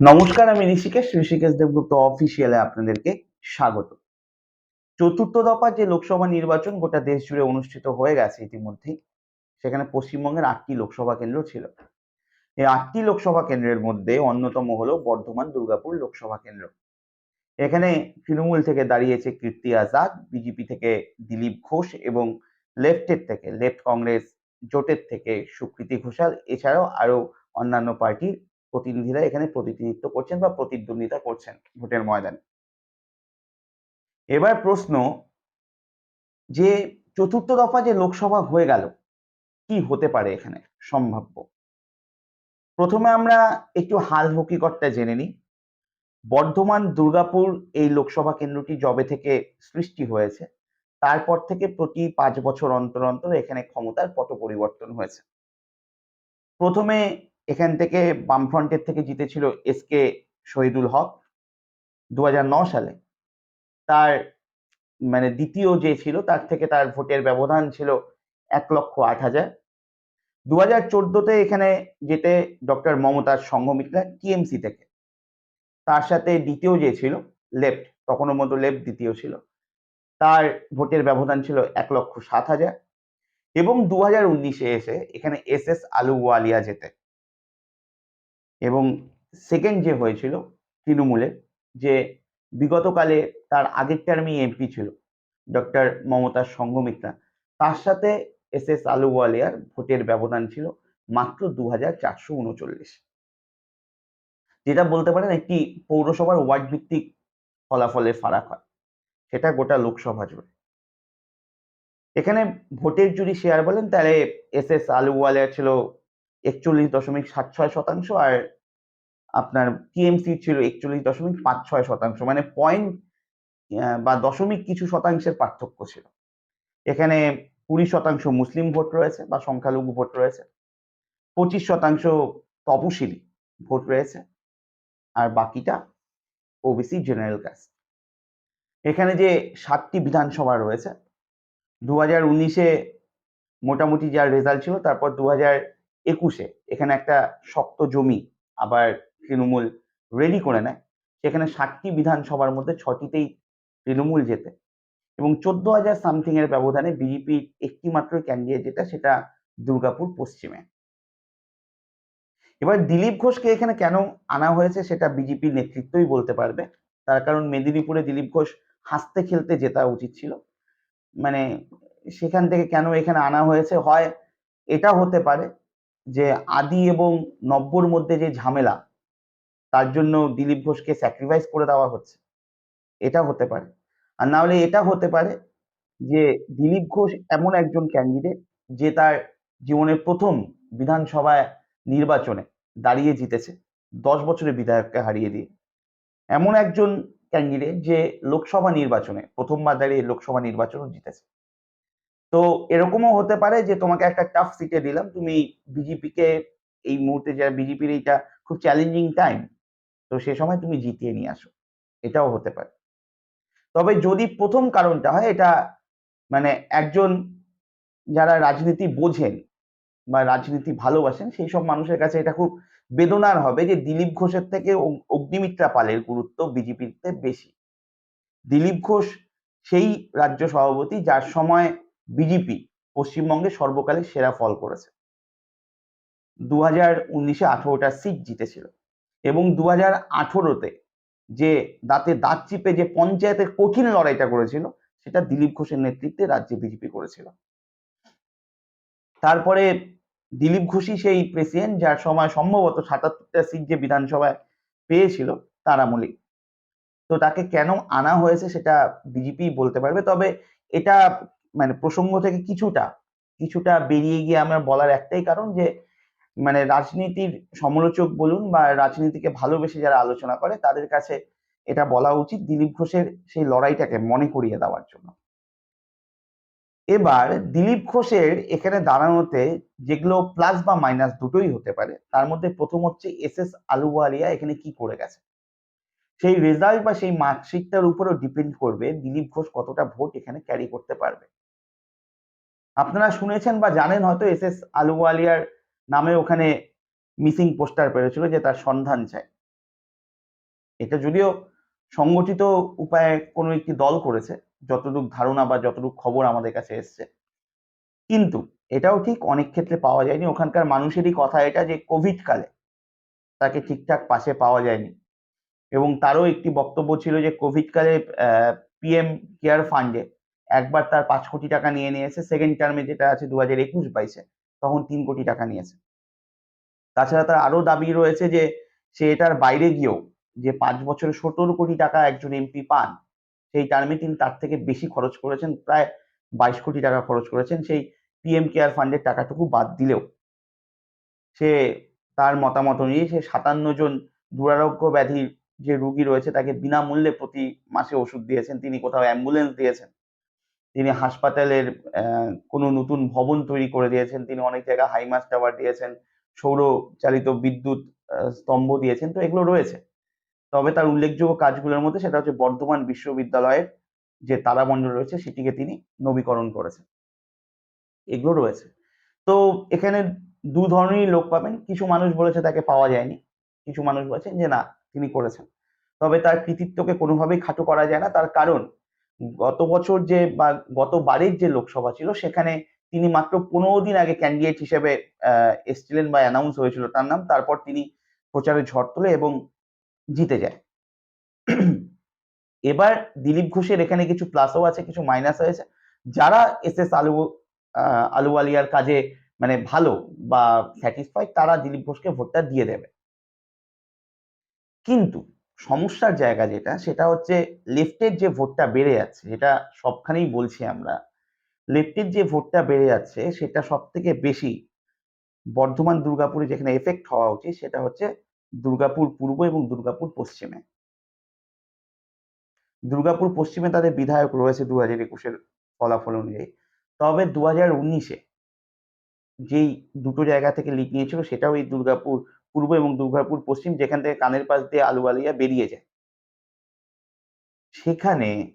নমস্কার, আমি ঋষিকেশ ঋষিকেশ দেবগুপ্ত অফিসিয়ালে আপনাদেরকে স্বাগত। চতুর্থ দফা যে লোকসভা নির্বাচন, গোটা দেশ জুড়ে অনুষ্ঠিত হয়ে গেছে ইতিমধ্যেই। সেখানে পশ্চিমবঙ্গের আটটি লোকসভা কেন্দ্র ছিল। এই আটটি লোকসভা কেন্দ্রের মধ্যে অন্যতম হলো বর্ধমান দুর্গাপুর লোকসভা কেন্দ্র। এখানে তৃণমূল থেকে দাঁড়িয়েছে কীর্তি আজাদ, বিজেপি থেকে দিলীপ ঘোষ এবং লেফটের থেকে, লেফট কংগ্রেস জোটের থেকে সুকৃতি ঘোষাল। এছাড়াও আরও অন্যান্য পার্টির প্রতিনিধিরা এখানে প্রতিনিধিত্ব করছেন বা প্রতিদ্বন্দ্বিতা করছেন ভোটের ময়দানে। এবার প্রশ্ন, যে চতুর্থ দফা যে লোকসভা হয়ে গেল, কি হতে পারে এখানে সম্ভাব্য? প্রথমে আমরা একটু হাল হকিকতটা জেনে নিই। বর্ধমান, দুর্গাপুর এই লোকসভা কেন্দ্রটি জবে থেকে সৃষ্টি হয়েছে, তারপর থেকে প্রতি পাঁচ বছর অন্তর অন্তর এখানে ক্ষমতার পট পরিবর্তন হয়েছে। প্রথমে এখান থেকে বামফ্রন্টের থেকে জিতেছিল এস কে শহীদুল হক দু সালে। তার মানে দ্বিতীয় যে ছিল, তার থেকে তার ভোটের ব্যবধান ছিল এক লক্ষ আট হাজার। দু হাজার চোদ্দোতে এখানে যেতে ডক্টর মমতার সংঘমিত্রা টিএমসি থেকে। তার সাথে দ্বিতীয় যে ছিল, লেফট, তখনও মতো লেফট দ্বিতীয় ছিল, তার ভোটের ব্যবধান ছিল এক লক্ষ সাত হাজার। এবং দু হাজার উনিশে এসে এখানে এস এস আলুওয়ালিয়া যেতে এবং সেকেন্ড যে হয়েছিল তৃণমূলের যে বিগতকালে তার আগের টার্মেই এমপি ছিল ডক্টর মমতার সংঘমিত্রা তার সাথে এস এস আলুওয়ালিয়ার ভোটের ব্যবধান ছিল মাত্র দু হাজার চারশো উনচল্লিশ। যেটা বলতে পারেন একটি পৌরসভার ওয়ার্ড ভিত্তিক ফলাফলের ফারাক হয়, সেটা গোটা লোকসভা জুড়ে। এখানে ভোটের যদি শেয়ার বলেন, তাহলে এস এস আলুওয়ালিয়া ছিল একচল্লিশ দশমিক সাত ছয় শতাংশ আর আপনার টিএমসি ছিল একচল্লিশ দশমিক পাঁচ ছয় শতাংশ মানে পয়েন্ট বা দশমিক কিছু শতাংশের পার্থক্য ছিল। এখানে কুড়ি শতাংশ মুসলিম ভোট রয়েছে বা সংখ্যালঘু ভোট রয়েছে, পঁচিশ শতাংশ তপশিলি ভোট রয়েছে, আর বাকিটা ওবিসি জেনারেল কাস্ট এখানে যে সাতটি বিধানসভা রয়েছে দু হাজার উনিশে মোটামুটি যা রেজাল্ট ছিল, তারপর দু হাজার একুশে। এখানে একটা শক্ত জমি আবার তৃণমূল রেডি করে নেয়। সেখানে ষাটটি বিধানসভার মধ্যে ছটিতেই তৃণমূল যেতে এবং চোদ্দ হাজার সামথিং এর ব্যবধানে বিজেপির একটি মাত্র ক্যান্ডিডেট যেটা, সেটা দুর্গাপুর পশ্চিমে। এবার দিলীপ ঘোষকে এখানে কেন আনা হয়েছে সেটা বিজেপির নেতৃত্বই বলতে পারবে। তার কারণ মেদিনীপুরে দিলীপ ঘোষ হাসতে খেলতে জেতা উচিত ছিল। মানে সেখান থেকে কেন এখানে আনা হয়েছে? হয় এটা হতে পারে যে আদি এবং নব্বর মধ্যে যে ঝামেলা, তার জন্য দিলীপ ঘোষকে স্যাক্রিফাইস করে দেওয়া হচ্ছে। এটা হতে পারে। আর না হলে এটা হতে পারে যে দিলীপ ঘোষ এমন একজন ক্যান্ডিডেট যে তার জীবনের প্রথম বিধানসভায় নির্বাচনে দাঁড়িয়ে জিতেছে, দশ বছরের বিধায়ককে হারিয়ে দিয়ে। এমন একজন ক্যান্ডিডেট যে লোকসভা নির্বাচনে প্রথমবার দাঁড়িয়ে লোকসভা নির্বাচনও জিতেছে। তো এরকমও হতে পারে যে তোমাকে একটা টাফ সিটে দিলাম। তুমি বিজেপিকে এই মুহূর্তে যারা বিজেপির এইটা খুব চ্যালেঞ্জিং টাইম তো সে সময় তুমি জিতিয়ে নিয়ে আসো। এটাও হতে পারে। তবে যদি প্রথম কারণটা হয়, এটা মানে একজন যারা রাজনীতি বোঝেন বা রাজনীতি ভালোবাসেন, সেই সব মানুষের কাছে এটা খুব বেদনার হবে যে দিলীপ ঘোষের থেকে অগ্নিমিত্রা পালের গুরুত্ব বিজেপিতে বেশি। দিলীপ ঘোষ সেই রাজ্য সভাপতি যার সময় বিজেপি পশ্চিমবঙ্গে সর্বকালের সেরা ফল করেছে। দু হাজার উনিশে আঠেরোটা সিট জিতেছিল এবং দু হাজার আঠেরোতে যে দাঁতে দাঁত চিপে যে পঞ্চায়েতের কঠিন লড়াইটা করেছিল, সেটা দিলীপ ঘোষের নেতৃত্বে রাজ্যে বিজেপি করেছিল। তারপরে দিলীপ ঘোষই সেই প্রেসিডেন্ট যার সময় সম্ভবত সাতাত্তরটা সিট যে বিধানসভায় পেয়েছিল, তার আমলেই তো তাকে কেন আনা হয়েছে সেটা বিজেপি বলতে পারবে, তবে এটা মানে প্রসঙ্গ থেকে কিছুটা কিছুটা বেরিয়ে গিয়ে আমার বলার একটাই কারণ যে মানে রাজনীতির সমালোচক বলুন বা রাজনীতিকে ভালোবেসে যারা আলোচনা করে, তাদের কাছে এটা বলা উচিত দিলীপ ঘোষের সেই লড়াইটাকে মনে করিয়ে দেওয়ার জন্য। এবার দিলীপ ঘোষের এখানে দাঁড়ানোতে যেগুলো প্লাস বা মাইনাস দুটোই হতে পারে, তার মধ্যে প্রথম হচ্ছে এস এস আলুওয়ালিয়া এখানে কি করে গেছে? সেই রেজাল্ট বা সেই মার্কশিটটার উপরেও ডিপেন্ড করবে দিলীপ ঘোষ কতটা ভোট এখানে ক্যারি করতে পারবে। আপনারা শুনেছেন বা জানেন হয়তো এস এস আলুওয়ালিয়ার নামে ওখানে মিসিং পোস্টার পেরেছিল যে তার সন্ধান চাই। এটা যদিও সংগঠিত উপায়ে কোনো একটি দল করেছে, যতটুক ধারণা বা যতটুক খবর আমাদের কাছে এসছে। কিন্তু এটাও ঠিক অনেক ক্ষেত্রে পাওয়া যায়নি। ওখানকার মানুষেরই কথা এটা যে কোভিড কালে তাকে ঠিকঠাক পাশে পাওয়া যায়নি। এবং তারও একটি বক্তব্য ছিল যে কোভিড কালে পিএম কেয়ার ফান্ডে একবার তার পাঁচ কোটি টাকা নিয়ে নিয়েছে সেকেন্ড টার্মে যেটা আছে দু হাজার একুশ বাইশে, তখন তিন কোটি টাকা নিয়েছে। তাছাড়া তার আরও দাবি রয়েছে যে, সে এটার বাইরে গিয়েও যে পাঁচ বছরে সতেরো কোটি টাকা একজন এমপি পান, সেই টার্মে তিনি তার থেকে বেশি খরচ করেছেন, প্রায় বাইশ কোটি টাকা খরচ করেছেন। সেই পিএম কেয়ার ফান্ডের টাকাটুকু বাদ দিলেও সে তার মতামত অনুযায়ী সে সাতান্ন জন দুরারোগ্য ব্যাধির যে রুগী রয়েছে, তাকে বিনামূল্যে প্রতি মাসে ওষুধ দিয়েছেন। তিনি কোথাও অ্যাম্বুলেন্স দিয়েছেন। তিনি হাসপাতালের কোনো নতুন ভবন তৈরি করে দিয়েছেন। তিনি অনেক জায়গায় হাইমাস টাওয়ার দিয়েছেন সৌর চালিত বিদ্যুৎ স্তম্ভ দিয়েছেন, তো এগুলো রয়েছে। তবে তার উল্লেখযোগ্য কাজগুলোর মধ্যে সেটা হচ্ছে বর্ধমান বিশ্ববিদ্যালয়ের যে তারামণ্ডল রয়েছে, সেটিকে তিনি নবীকরণ করেছেন। এগুলো রয়েছে। তো এখানে দু ধরনেরই লোক পাবেন। কিছু মানুষ বলেছে তাকে পাওয়া যায়নি। কিছু মানুষ বলেছেন যে না, তিনি করেছেন। তবে তার কৃতিত্বকে কোনোভাবেই খাটো করা যায় না। তার কারণ গত বছর যে বা গতবারের যে লোকসভা ছিল, সেখানে তিনি মাত্র পনেরো দিন আগে ক্যান্ডিডেট হিসেবে এসছিলেন বা অ্যানাউন্স হয়েছিল তার নাম। তারপর তিনি প্রচারে ঝড় তোলে এবং জিতে যায়। এবার দিলীপ ঘোষের এখানে কিছু প্লাসও আছে, কিছু মাইনাস হয়েছে। যারা এস এস আলু আলুওয়ালিয়ার কাজে মানে ভালো বা স্যাটিসফাই তারা দিলীপ ঘোষকে ভোটটা দিয়ে দেবে। কিন্তু সমস্যার জায়গা যেটা, সেটা হচ্ছে লেফটের যে ভোটটা বেড়ে যাচ্ছে যেটা সবখানেই বলছি আমরা লেফটের যে ভোটটা বেড়ে যাচ্ছে, সেটা সব থেকে বেশি বর্ধমান, দুর্গাপুরে যেখানে এফেক্ট হওয়া উচিত, সেটা হচ্ছে দুর্গাপুর পূর্ব এবং দুর্গাপুর পশ্চিমে। দুর্গাপুর পশ্চিমে তাদের বিধায়ক রয়েছে দু হাজার একুশের ফলাফল অনুযায়ী। তবে দু হাজার উনিশে যেই দুটো জায়গা থেকে লিড নিয়েছিল, সেটাও এই দুর্গাপুর পূর্ব এবং দুর্গাপুর, পশ্চিম যেখান থেকে কানের পাশ দিয়ে আলুবালিয়া বেরিয়ে যায়। সেখানে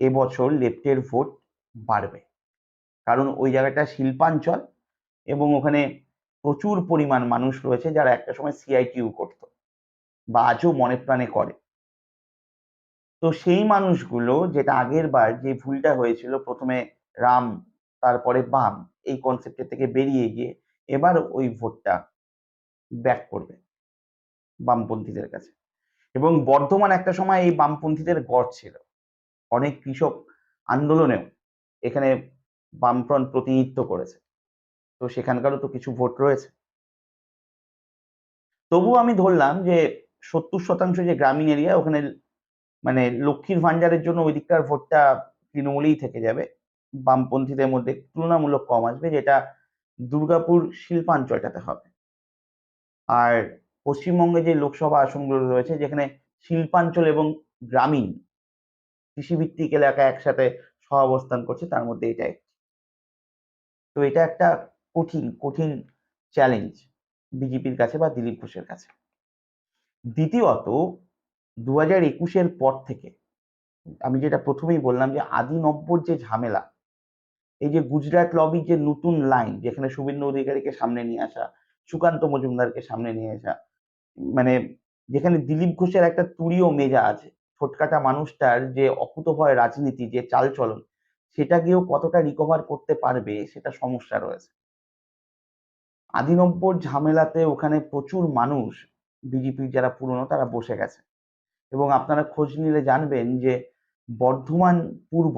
এবছর লেফটের ভোট বাড়বে। কারণ ওই জায়গাটা শিল্পাঞ্চল এবং ওখানে প্রচুর পরিমাণ মানুষ রয়েছে যারা একটা সময় সিআইটিউ করত বা আজও মনে প্রাণে করে। তো সেই মানুষগুলো যেটা আগের বার যে ভুলটা হয়েছিল, প্রথমে রাম, তারপরে বাম, এই কনসেপ্টের থেকে বেরিয়ে গিয়ে এবার ওই ভোটটা ব্যাক করবে বামপন্থীদের কাছে। এবং বর্ধমান একটা সময় এই বামপন্থীদের গড় ছিল। অনেক কৃষক আন্দোলনেও এখানে বামফ্রন্ট প্রতিনিধিত্ব করেছে। তো সেখানকারও তো কিছু ভোট রয়েছে। তবু আমি ধরলাম যে সত্তর শতাংশ যে গ্রামীণ এরিয়া ওখানে মানে লক্ষ্মীর ভাণ্ডারের জন্য ওই দিককার ভোটটা তৃণমূলেই থেকে যাবে। বামপন্থীদের মধ্যে তুলনামূলক কম আসবে যেটা দুর্গাপুর শিল্পাঞ্চলটাতে হবে। আর পশ্চিমবঙ্গে যে লোকসভা আসনগুলো রয়েছে, যেখানে শিল্পাঞ্চল এবং গ্রামীণ কৃষিভিত্তিক এলাকা একসাথে সহাবস্থান করছে, তার মধ্যে এটা একটি। তো এটা একটা কঠিন কঠিন চ্যালেঞ্জ বিজেপির কাছে বা দিলীপ ঘোষের কাছে। দ্বিতীয়ত দু হাজার একুশের পর থেকে আমি যেটা প্রথমেই বললাম যে আদি নব্বর যে ঝামেলা, এই যে গুজরাট লবির যে নতুন লাইন যেখানে শুভেন্দু অধিকারীকে সামনে নিয়ে আসা সুকান্ত মজুমদারকে সামনে নিয়ে আসা মানে যেখানে দিলীপ ঘোষের একটা তুরীয় মেজাজ, ছোটকাটা মানুষটার যে অকুতভয় রাজনীতি, যে চালচলন, সেটা গিয়েও কতটা রিকভার করতে পারবে, সেটা সমস্যা রয়েছে। আদিনব্বর ঝামেলাতে ওখানে প্রচুর মানুষ বিজেপির যারা পুরনো, তারা বসে গেছে। এবং আপনারা খোঁজ নিলে জানবেন যে বর্ধমান পূর্ব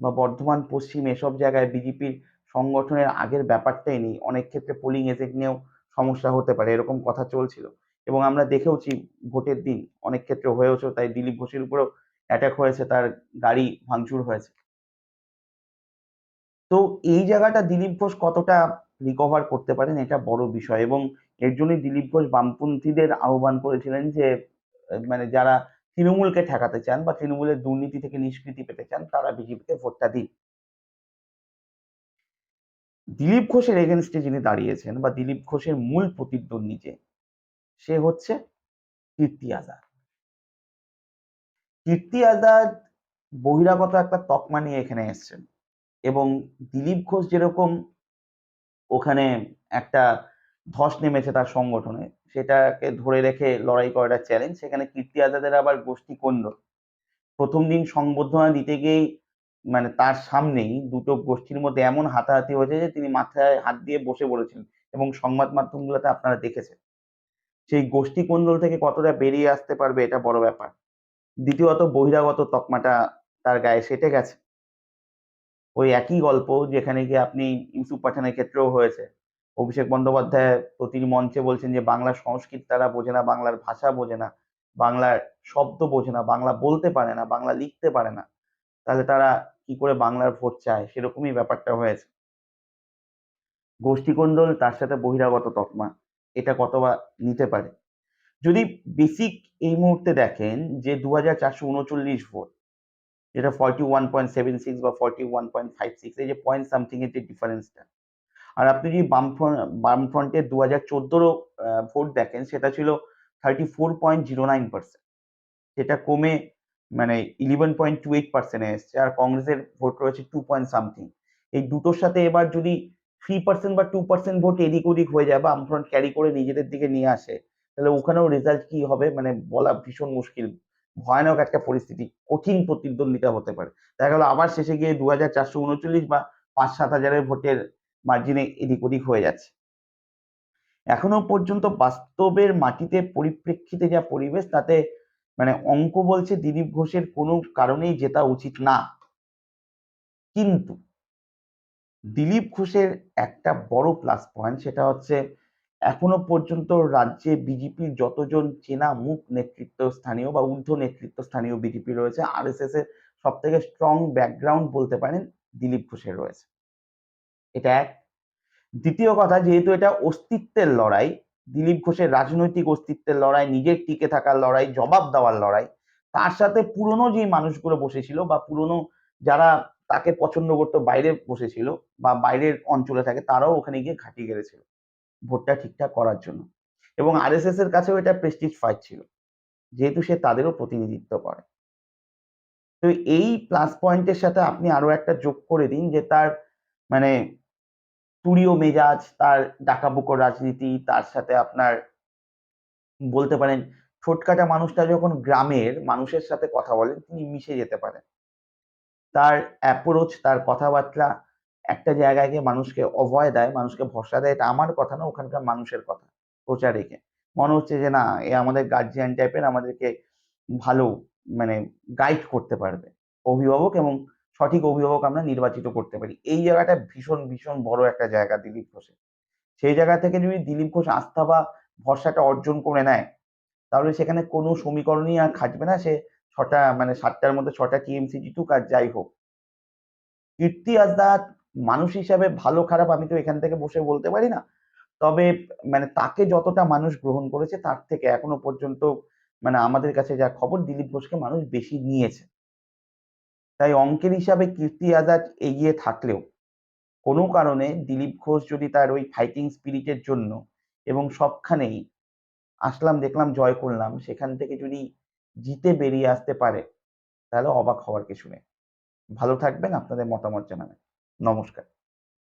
বা বর্ধমান পশ্চিম এসব জায়গায় বিজেপির সংগঠনের আগের ব্যাপারটাই নেই। অনেক ক্ষেত্রে পোলিং এজেন্ট নিয়েও সমস্যা হতে পারে, এরকম কথা চলছিল। এবং আমরা দেখেওছি ভোটের দিন অনেক ক্ষেত্রে হয়েওছে তাই দিলীপ ঘোষের উপরেও অ্যাটাক হয়েছে, তার গাড়ি ভাঙচুর হয়েছে। তো এই জায়গাটা দিলীপ ঘোষ কতটা রিকভার করতে পারেন, এটা বড় বিষয়। এবং এর জন্যই দিলীপ ঘোষ বামপন্থীদের আহ্বান করেছিলেন যে মানে যারা তৃণমূলকে ঠেকাতে চান বা তৃণমূলের দুর্নীতি থেকে নিষ্কৃতি পেতে চান, তারা বিজেপিকে ভোটটা দিন। দিলীপ ঘোষের এগেনস্টে যিনি দাঁড়িয়েছেন বা দিলীপ ঘোষের মূল প্রতিদ্বন্দ্বী যে, সে হচ্ছে কীর্তি আজাদ। কীর্তি আজাদ বহিরাগত একটা তকমা নিয়ে এখানে এসছেন এবং দিলীপ ঘোষ যেরকম ওখানে একটা ধস নেমেছে তার সংগঠনে, সেটাকে ধরে রেখে লড়াই করাটা চ্যালেঞ্জ সেখানে কীর্তি আজাদের আবার গোষ্ঠী কোন্দল প্রথম দিন সংবর্ধনা দিতে গিয়েই মানে তার সামনেই দুটো গোষ্ঠীর মধ্যে এমন হাতাহাতি হয়েছে যে তিনি মাথায় হাত দিয়ে বসে পড়েছেন এবং সংবাদ মাধ্যমগুলোতে আপনারা দেখেছেন। সেই গোষ্ঠী কোন্দল থেকে কতটা বেরিয়ে আসতে পারবে এটা বড় ব্যাপার। দ্বিতীয়ত বহিরাগত তকমাটা তার গায়ে সেটে গেছে। ওই একই গল্প যেখানে গিয়ে আপনি ইউসুফ পাঠানের ক্ষেত্রেও হয়েছে। অভিষেক বন্দ্যোপাধ্যায় প্রতিটি মঞ্চে বলছেন যে বাংলা সংস্কৃত তারা বোঝে না, বাংলার ভাষা বোঝে না, বাংলার শব্দ বোঝে না, বাংলা বলতে পারে না, বাংলা লিখতে পারে না। তাহলে তারা কি করে বাংলার ভোট চায় সেরকমই ব্যাপারটা হয়েছে। গোষ্ঠীকন্দল তার সাথে বহিরাগত তকমা, এটা কতবা নিতে পারে? যদি বেসিক এই মুহূর্তে দেখেন যে দু হাজার চারশো উনচল্লিশ ভোট, যেটা forty one point seven six বা forty one point five six এই যে পয়েন্ট সামথিং এর যে ডিফারেন্সটা আর আপনি যদি বামফ্রন্ট বামফ্রন্টের দু হাজার চোদ্দোরও ভোট দেখেন সেটা ছিল thirty four point zero nine percent সেটা কমে মানে ইলেভেন পয়েন্ট টু এইট পার্সেন্টে এসছে আর কংগ্রেসের ভোট রয়েছে টু পয়েন্ট সামথিং এই দুটোর সাথে এবার যদি থ্রি পার্সেন্ট বা টু পার্সেন্ট ভোট এদিক ওদিক হয়ে যায় বা আমফ্রন্ট ক্যারি করে নিজেদের দিকে নিয়ে আসে, তাহলে ওখানেও রেজাল্ট কি হবে? মানে বলা ভীষণ মুশকিল, ভয়ানক একটা পরিস্থিতি, কঠিন প্রতিদ্বন্দ্বিতা হতে পারে। দেখা গেল আবার শেষে গিয়ে দু হাজার চারশো উনচল্লিশ বা পাঁচ সাত হাজারের ভোটের মার্জিনে এদিক ওদিক হয়ে যাচ্ছে। এখনও পর্যন্ত বাস্তবের মাটিতে পরিপ্রেক্ষিতে যা পরিবেশ, তাতে মানে অঙ্ক বলছে দিলীপ ঘোষের কোনো কারণেই জেতা উচিত না। কিন্তু দিলীপ ঘোষের একটা বড় প্লাস পয়েন্ট সেটা হচ্ছে এখনও পর্যন্ত রাজ্যে বিজেপির যতজন চেনা মুখ নেতৃত্ব স্থানীয় বা ঊর্ধ্ব নেতৃত্ব স্থানীয় বিজেপি রয়েছে আর এস এস এর সব থেকে স্ট্রং ব্যাকগ্রাউন্ড বলতে পারেন দিলীপ ঘোষের রয়েছে। এটা এক। দ্বিতীয় কথা, যেহেতু এটা অস্তিত্বের লড়াই দিলীপ ঘোষের রাজনৈতিক অস্তিত্বের লড়াই, নিজের টিকে থাকার লড়াই, জবাব দেওয়ার লড়াই, তার সাথে পুরনো যে মানুষগুলো বসেছিল বা পুরনো যারা তাকে পছন্দ করতো বাইরে বসেছিল বা বাইরের অঞ্চলে থাকে, তারাও ওখানে গিয়ে ঘাঁটি গেড়েছিল ভোটটা ঠিকঠাক করার জন্য। এবং আরএসএস এর কাছেও এটা প্রেস্টিজ ফাইট ছিল, যেহেতু সে তাদেরও প্রতিনিধিত্ব করে। তো এই প্লাস পয়েন্টের সাথে আপনি আরও একটা যোগ করে দিন যে তার মানে তুরীয় মেজাজ, তার ডাকাবুকো রাজনীতি, তার সাথে আপনার বলতে পারেন ছোটকাটা মানুষটা যখন গ্রামের মানুষের সাথে কথা বলেন, তিনি মিশে যেতে পারেন। তার অ্যাপ্রোচ তার কথাবার্তা একটা জায়গায় গিয়ে মানুষকে অভয় দেয়, মানুষকে ভরসা দেয়, এটা আমার কথা না, ওখানকার মানুষের কথা প্রচার রেখে। মনে হচ্ছে যে না, এ আমাদের গার্জিয়ান টাইপের আমাদেরকে ভালো মানে গাইড করতে পারবে। অভিভাবক এবং সঠিক অভিভাবক আমরা নির্বাচিত করতে পারি। এই জায়গাটা ভীষণ ভীষণ বড় একটা জায়গা দিলীপ ঘোষের। সেই জায়গা থেকে যদি দিলীপ ঘোষ আস্থা বা ভরসাটা অর্জন করে নেয়, তাহলে সেখানে কোনো সমীকরণই আর খাটবে না। সে ছটা মানে সাতটার মধ্যে ছটা টিএমসি জিতুক আর যাই হোক। কীর্তি আজদার মানুষ হিসাবে ভালো, খারাপ আমি তো এখান থেকে বসে বলতে পারি না। তবে মানে তাকে যতটা মানুষ গ্রহণ করেছে তার থেকে এখনও পর্যন্ত মানে আমাদের কাছে যা খবর, দিলীপ ঘোষকে মানুষ বেশি নিয়েছে। তাই অঙ্কের হিসাবে কীর্তি আজাদ এগিয়ে থাকলেও কোনো কারণে দিলীপ ঘোষ যদি তার ওই ফাইটিং স্পিরিটের জন্য এবং সবখানেই আসলাম দেখলাম, জয় করলাম, সেখান থেকে যদি জিতে বেরিয়ে আসতে পারে, তাহলে অবাক হওয়ার কিছু নেই। ভালো থাকবেন, আপনাদের মতামত জানাবেন। নমস্কার।